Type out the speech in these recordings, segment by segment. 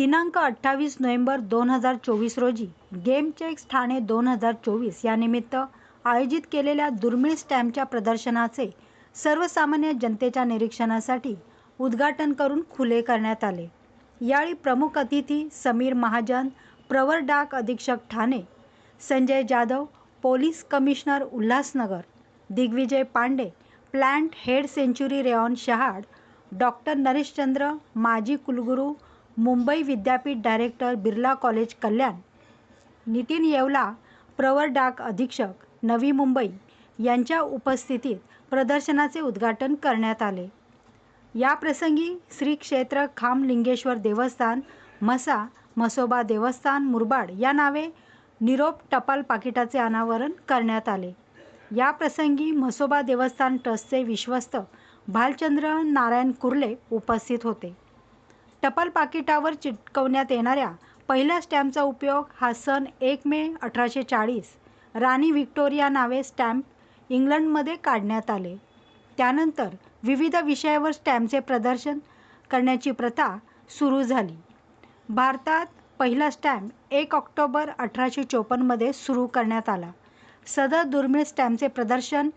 दिनांक अठ्ठावीस नोव्हेंबर दोन हजार चोवीस रोजी गेम चेक्स ठाणे दोन हजार चोवीस यानिमित्त आयोजित केलेल्या दुर्मिळ स्टॅम्पच्या प्रदर्शनाचे सर्वसामान्य जनतेच्या निरीक्षणासाठी उद्घाटन करून खुले करण्यात आले. यावेळी प्रमुख अतिथी समीर महाजन प्रवर डाक अधीक्षक Thane Sanjay Jadhav police commissioner Ulhasnagar Digvijay Pande plant head Century Rayon Shahad doctor Nareshchandra माजी कुलगुरू मुंबई विद्यापीठ डायरेक्टर बिर्ला कॉलेज कल्याण. नितीन येवला प्रवर डाक अधीक्षक नवी मुंबई यांच्या उपस्थितीत प्रदर्शनाचे उद्घाटन करण्यात आले. याप्रसंगी श्री क्षेत्र खामलिंगेश्वर देवस्थान म्हसा म्हसोबा देवस्थान मुरबाड या नावे निरोप टपाल पाकिटाचे अनावरण करण्यात आले. याप्रसंगी म्हसोबा देवस्थान ट्रस्टचे विश्वस्त भालचंद्र नारायण कुर्ले उपस्थित होते. टपाल पाकिटावर चिटकवण्यात येणाऱ्या पहिल्या स्टॅम्पचा उपयोग हा सन एक मे अठराशे चाळीस राणी व्हिक्टोरिया नावे स्टॅम्प इंग्लंडमध्ये काढण्यात आले. त्यानंतर विविध विषयावर स्टॅम्पचे प्रदर्शन करण्याची प्रथा सुरू झाली. भारतात पहिला स्टॅम्प एक ऑक्टोबर अठराशे चोपन्नमध्ये सुरू करण्यात आला. सदर दुर्मिळ स्टॅम्पचे प्रदर्शन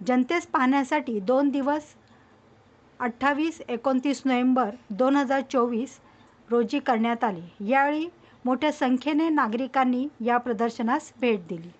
जनतेस पाहण्यासाठी दोन दिवस अठ्ठावीस एकोणतीस नोव्हेंबर दोन हजार चोवीस रोजी करण्यात आली. यावेळी मोठ्या संख्येने नागरिकांनी या प्रदर्शनास भेट दिली.